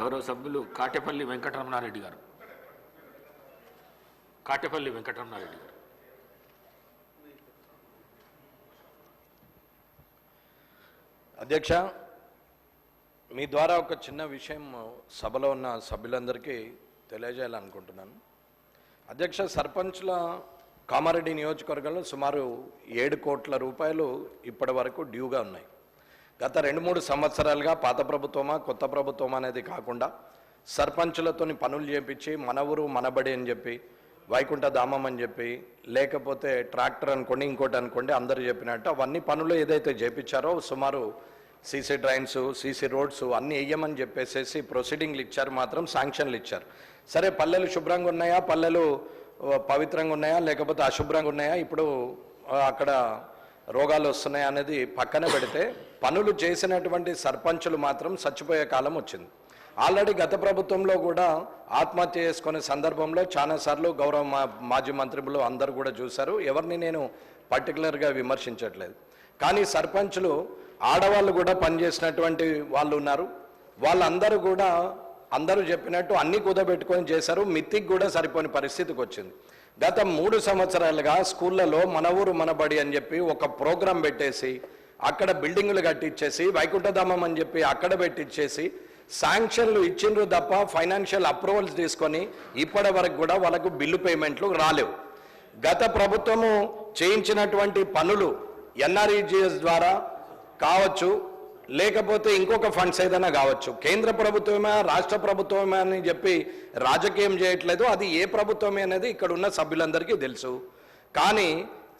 గౌరవ సభ్యులు కాటేపల్లి వెంకటరమణారెడ్డి గారు. కాటేపల్లి వెంకటరమణారెడ్డి గారు. అధ్యక్ష మీ ద్వారా ఒక చిన్న విషయం సభలో ఉన్న సభ్యులందరికీ తెలియజేయాలనుకుంటున్నాను. అధ్యక్ష సర్పంచ్ల కామారెడ్డి నియోజకవర్గంలో సుమారు ఏడు కోట్ల రూపాయలు ఇప్పటి వరకు డ్యూగా ఉన్నాయి. గత రెండు మూడు సంవత్సరాలుగా పాత ప్రభుత్వమా కొత్త ప్రభుత్వమా అనేది కాకుండా సర్పంచులతోని పనులు చేపించి మన ఊరు మనబడి అని చెప్పి వైకుంఠ ధామం అని చెప్పి లేకపోతే ట్రాక్టర్ అనుకోండి ఇంకోటి అనుకోండి అందరూ చెప్పినట్టు అవన్నీ పనులు ఏదైతే చేపించారో సుమారు సీసీ డ్రైన్స్ సీసీ రోడ్స్ అన్నీ వేయమని చెప్పేసేసి ప్రొసీడింగ్లు ఇచ్చారు మాత్రం శాంక్షన్లు ఇచ్చారు. సరే పల్లెలు శుభ్రంగా ఉన్నాయా? పల్లెలు పవిత్రంగా ఉన్నాయా? లేకపోతే అశుభ్రంగా ఉన్నాయా? ఇప్పుడు అక్కడ రోగాలు వస్తున్నాయి అనేది పక్కన పెడితే పనులు చేసినటువంటి సర్పంచులు మాత్రం చచ్చిపోయే కాలం వచ్చింది. ఆల్రెడీ గత ప్రభుత్వంలో కూడా ఆత్మహత్య చేసుకునే సందర్భంలో చాలాసార్లు గౌరవ మా మాజీ మంత్రులు అందరూ కూడా చూశారు. ఎవరిని నేను పర్టికులర్గా విమర్శించట్లేదు. కానీ సర్పంచులు ఆడవాళ్ళు కూడా పనిచేసినటువంటి వాళ్ళు ఉన్నారు. వాళ్ళందరూ కూడా అందరూ చెప్పినట్టు అన్ని కుదబెట్టుకొని చేశారు. మిత్తికి కూడా సరిపోని పరిస్థితికి వచ్చింది. గత మూడు సంవత్సరాలుగా స్కూళ్ళలో మన ఊరు మనబడి అని చెప్పి ఒక ప్రోగ్రాం పెట్టేసి అక్కడ బిల్డింగులు కట్టించేసి వైకుంఠధామం అని చెప్పి అక్కడ పెట్టించేసి శాంక్షన్లు ఇచ్చిండ్రు తప్ప ఫైనాన్షియల్ అప్రూవల్స్ తీసుకొని ఇప్పటి వరకు కూడా వాళ్ళకు బిల్లు పేమెంట్లు రాలేవు. గత ప్రభుత్వము చేయించినటువంటి పనులు ఎన్ఆర్ఈజిఎస్ ద్వారా కావచ్చు లేకపోతే ఇంకొక ఫండ్స్ ఏదైనా కావచ్చు. కేంద్ర ప్రభుత్వమే రాష్ట్ర ప్రభుత్వమే అని చెప్పి రాజకీయం చేయట్లేదు. అది ఏ ప్రభుత్వమే అనేది ఇక్కడ ఉన్న సభ్యులందరికీ తెలుసు. కానీ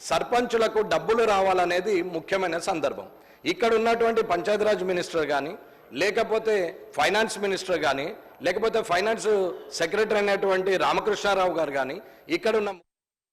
సర్పంచులకు డబ్బులు రావాలనేది ముఖ్యమైన సందర్భం. ఇక్కడ ఉన్నటువంటి పంచాయతీరాజ్ మినిస్టర్ కానీ లేకపోతే ఫైనాన్స్ మినిస్టర్ కానీ లేకపోతే ఫైనాన్స్ సెక్రటరీ అయినటువంటి రామకృష్ణారావు గారు కానీ ఇక్కడ ఉన్న